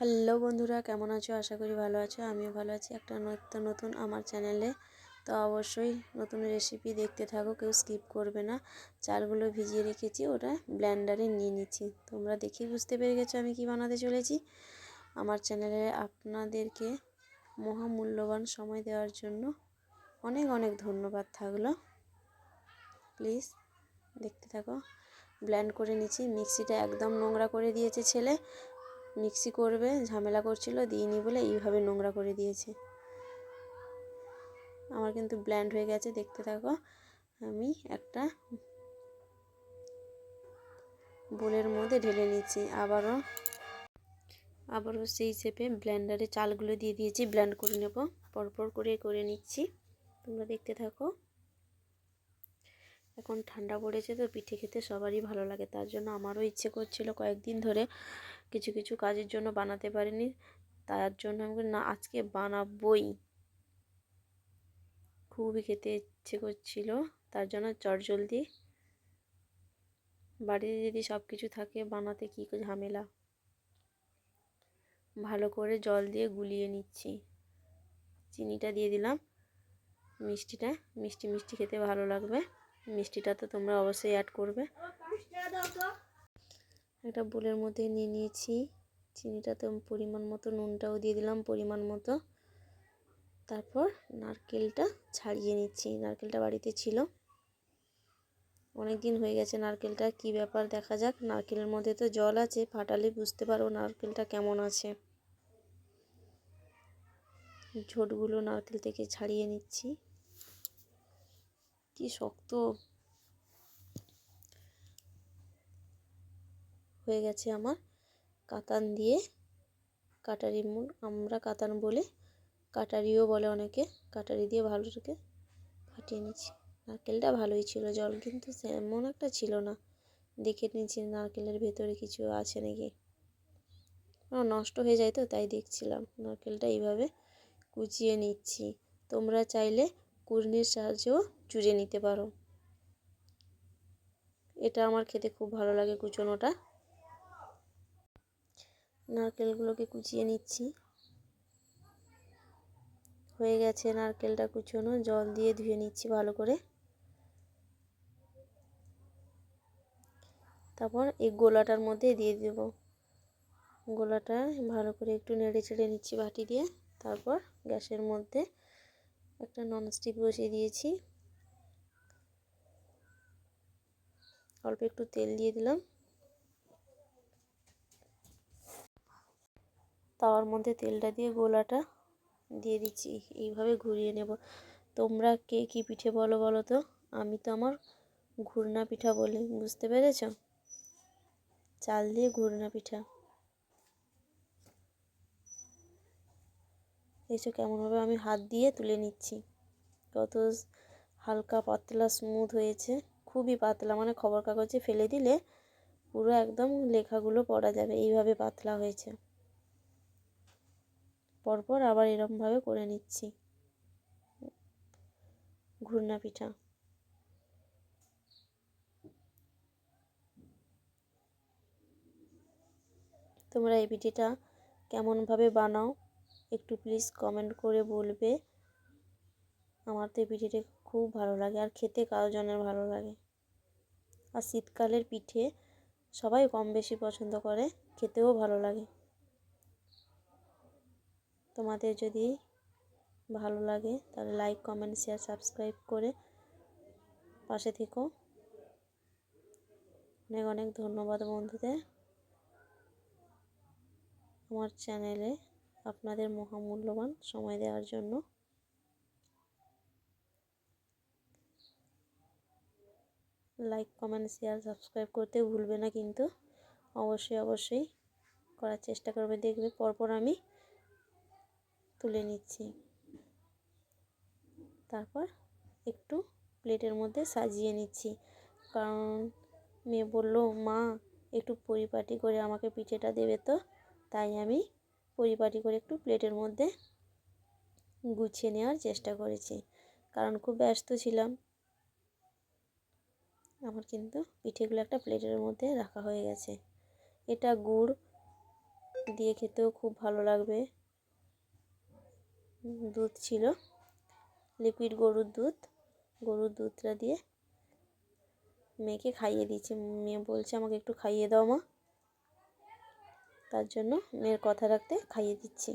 Hello বন্ধুরা, কেমন আছো? আশা করি ভালো আছো। আমিও ভালো আছি। একটা নতুন নতুন আমার চ্যানেলে। তো অবশ্যই নতুন রেসিপি দেখতে থাকো, কেউ স্কিপ করবে না। চালগুলো ভিজিয়ে রেখেছি, ওটা ব্ল্যান্ডারে নিয়ে নিচ্ছি। তোমরা দেখেই বুঝতে পেরে গেছো আমি কি বানাতে চলেছি। আমার চ্যানেলে আপনাদেরকে মহামূল্যবান সময় দেওয়ার জন্য অনেক অনেক ধন্যবাদ থাকল। প্লিজ দেখতে থাকো। ব্ল্যান্ড করে নিচ্ছি। মিক্সিটা একদম নোংরা করে দিয়েছে ছেলে। মিক্সি করবে, ঝামেলা করছিল, দিইনি বলে এইভাবে নোংরা করে দিয়েছে। আমার কিন্তু ব্ল্যান্ড হয়ে গেছে, দেখতে থাকো। আমি একটা বোলের মধ্যে ঢেলে নিচ্ছি। আবারও আবারও সেই শেপে ব্ল্যান্ডারে চালগুলো দিয়ে দিয়েছি, ব্ল্যান্ড করে নেব। পরপর করে করে নিচ্ছি। তোমরা দেখতে থাকো। এখন ঠান্ডা পড়েছে তো পিঠে খেতে সবারই ভালো লাগে। তার জন্য আমারও ইচ্ছে করছিল কয়েকদিন ধরে কিছু কিছু কাজের জন্য বানাতে পারিনি। তার জন্য আমি না, আজকে বানাবই। খুবই খেতে ইচ্ছে করছিল। তার জন্য চটজলদি বাড়িতে যদি সব কিছু থাকে, বানাতে কী, ঝামেলা। ভালো করে জল দিয়ে গুলিয়ে নিচ্ছি। চিনিটা দিয়ে দিলাম। মিষ্টিটা, মিষ্টি মিষ্টি খেতে ভালো লাগবে। মিষ্টিটা তো তোমরা অবশ্যই অ্যাড করবে। একটা বোলের মধ্যে নিয়ে নিয়েছি। চিনিটা তো পরিমাণ মতো, নুনটাও দিয়ে দিলাম পরিমাণ মতো। তারপর নারকেলটা ছাড়িয়ে নিচ্ছি। নারকেলটা বাড়িতে ছিল। অনেক দিন হয়ে গেছে নারকেলটা, কি ব্যাপার দেখা যাক। নারকেলের মধ্যে তো জল আছে, ফাটালে বুঝতে পারো নারকেলটা কেমন আছে। ঝোটগুলো নারকেল থেকে ছাড়িয়ে নিচ্ছি। কি শক্ত হয়ে গেছে আমার। কাতান দিয়ে কাটারি মূল আমরা কাতান বলে কাটারিও বলে অনেকে। কাটারি দিয়ে ভালো থেকে ফাটিয়ে নিচ্ছি। নারকেলটা ভালোই ছিল, জল কিন্তু তেমন একটা ছিল না। দেখে নিচ্ছি নারকেলের ভেতরে কিছু আছে নাকি। নষ্ট হয়ে যায় তো, তাই দেখছিলাম। নারকেলটা এইভাবে কুচিয়ে নিচ্ছি। তোমরা চাইলে কুর্নির সাহায্যেও চুড়ে নিতে পারো। এটা আমার খেতে খুব ভালো লাগে কুচোনোটা। নারকেলগুলোকে কুচিয়ে নিচ্ছি। হয়ে গেছে নারকেলটা কুচোনো। জল দিয়ে ধুয়ে নিচ্ছি ভালো করে। তারপর এই গোলাটার মধ্যে দিয়ে দেব। গোলাটা ভালো করে একটু নেড়ে চেড়ে নিচ্ছি বাটি দিয়ে। তারপর গ্যাসের মধ্যে একটা ননস্টিক বসিয়ে দিয়েছি। অল্প একটু তেল দিয়ে দিলাম। তাওয়ার মধ্যে তেলটা দিয়ে গোলাটা দিয়ে দিচ্ছি। এইভাবে ঘুরিয়ে নেব। তোমরা কে কী পিঠে বলো বলো তো? আমি তো আমার ঘুরনা পিঠা বলি, বুঝতে পেরেছ? চাল দিয়ে ঘুরনা পিঠা। এসব কেমনভাবে আমি হাত দিয়ে তুলে নিচ্ছি। কত হালকা পাতলা স্মুথ হয়েছে, খুবই পাতলা মানে খবর কাগজে ফেলে দিলে পুরো একদম লেখাগুলো পড়া যাবে, এইভাবে পাতলা হয়েছে। পরপর আবার এরমভাবে করে নিচ্ছি। ঘূর্ণা পিঠা। তোমরা এই পিঠিটা কেমনভাবে বানাও একটু প্লিজ কমেন্ট করে বলবে। আমার তো এই পিঠেটা খুব ভালো লাগে আর খেতে কারও জনের ভালো লাগে। আর শীতকালের পিঠে সবাই কম বেশি পছন্দ করে, খেতেও ভালো লাগে। তোমাদের যদি ভালো লাগে তাহলে লাইক কমেন্ট শেয়ার সাবস্ক্রাইব করে পাশে থেকো। অনেক অনেক ধন্যবাদ বন্ধুদের। আমার চ্যানেলে আপনাদের মহামূল্যবান সময় দেওয়ার জন্য। লাইক কমেন্ট শেয়ার সাবস্ক্রাইব করতে ভুলবে না কিন্তু। অবশ্যই অবশ্যই করার চেষ্টা করবে দেখবে পরপর আমি তুলে নিচ্ছি। তারপর একটু প্লেটের মধ্যে সাজিয়ে নিচ্ছি। কারণ মেয়ে বলল, মা, একটু পরিপাটি করে আমাকে পিঠেটা দেবে তো? তাই আমি পরিপাটি করে একটু প্লেটের মধ্যে গুছিয়ে নেওয়ার চেষ্টা করেছি। কারণ খুব ব্যস্ত ছিলাম। আমার কিন্তু পিঠেগুলো একটা প্লেটের মধ্যে রাখা হয়ে গেছে। এটা গুড় দিয়ে খেতেও খুব ভালো লাগবে। দুধ ছিল। লিকুইড গরুর দুধ। গরুর দুধটা দিয়ে মেয়েকে খাইয়ে দিচ্ছি মেয়ে বলছে, আমাকে একটু খাইয়ে দাও মা। তার জন্য মেয়ের কথা রাখতে খাইয়ে দিচ্ছি।